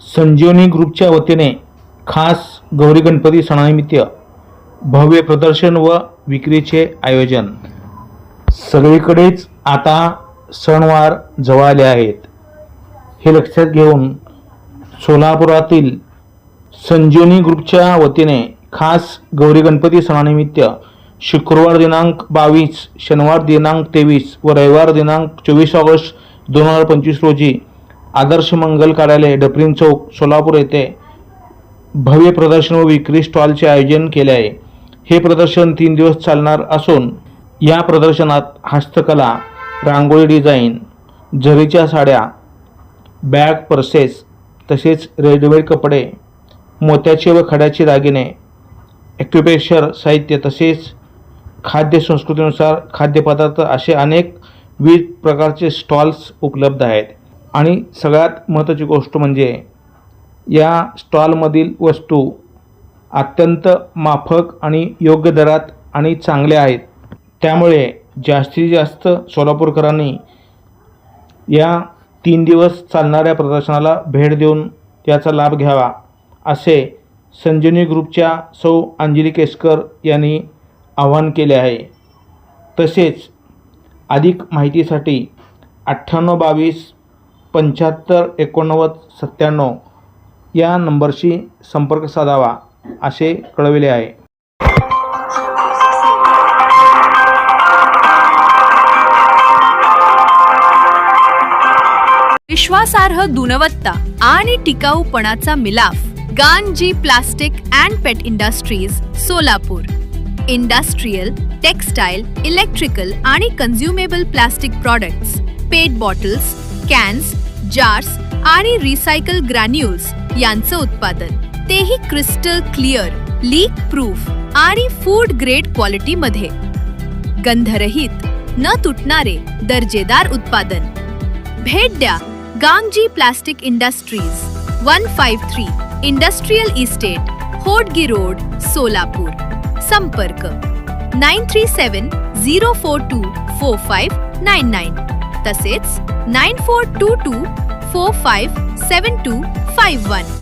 संजीवनी ग्रुपच्या वतीने खास गौरी गणपती सणानिमित्त भव्य प्रदर्शन व विक्रीचे आयोजन. सगळीकडेच आता सणवार जवळ आले आहेत. हे लक्षात घेऊन सोलापुरातील संजीवनी ग्रुपच्या वतीने खास गौरी गणपती सणानिमित्त शुक्रवार दिनांक बावीस शनिवार दिनांक तेवीस व रविवार दिनांक चोवीस ऑगस्ट दोन हजार पंचवीस रोजी आदर्श मंगल कार्यालय डपरीन चौक सोलापूर येथे भव्य प्रदर्शन व विक्री स्टॉलचे आयोजन केले आहे. हे प्रदर्शन तीन दिवस चालणार असून या प्रदर्शनात हस्तकला रांगोळी डिझाईन झरीच्या साड्या बॅग पर्सेस तसेच रेडीमेड कपडे मोत्याचे व खड्याचे दागिने ॲक्युपेशर साहित्य तसेच खाद्य संस्कृतीनुसार खाद्यपदार्थ असे अनेक विविध प्रकारचे स्टॉल्स उपलब्ध आहेत. आणि सगळ्यात महत्त्वाची गोष्ट म्हणजे या स्टॉलमधील वस्तू अत्यंत माफक आणि योग्य दरात आणि चांगल्या आहेत. त्यामुळे जास्तीत जास्त सोलापूरकरांनी या तीन दिवस चालणाऱ्या प्रदर्शनाला भेट देऊन त्याचा लाभ घ्यावा असे संजीवनी ग्रुपच्या सौ अंजली केसकर यांनी आवाहन केले आहे. तसेच अधिक माहितीसाठी अठ्ठ्याण्णव बावीस पंच्याहत्तर एकोणनव्वद सत्त्याण्णव या नंबरशी संपर्क साधावा असे कळविले आहे. विश्वासार्ह गुणवत्ता आणि टिकाऊपणाचा मिलाफ Ganji plastic and PET industries Solapur. Industrial textile electrical आणि consumable plastic products PET bottles cans jars आणि रिसायकल ग्रॅन्युल्स यांचं उत्पादन. तेही क्रिस्टल क्लिअर लीक प्रूफ आणि फूड ग्रेड क्वालिटीमध्ये गंधरहित न तुटणारे दर्जेदार उत्पादन. भेट द्या Gangji plastic industries one five three industrial estate Hodgi road Solapur. संपर्क nine three seven zero four two four five nine nine तसेच nine four two two four five seven two five one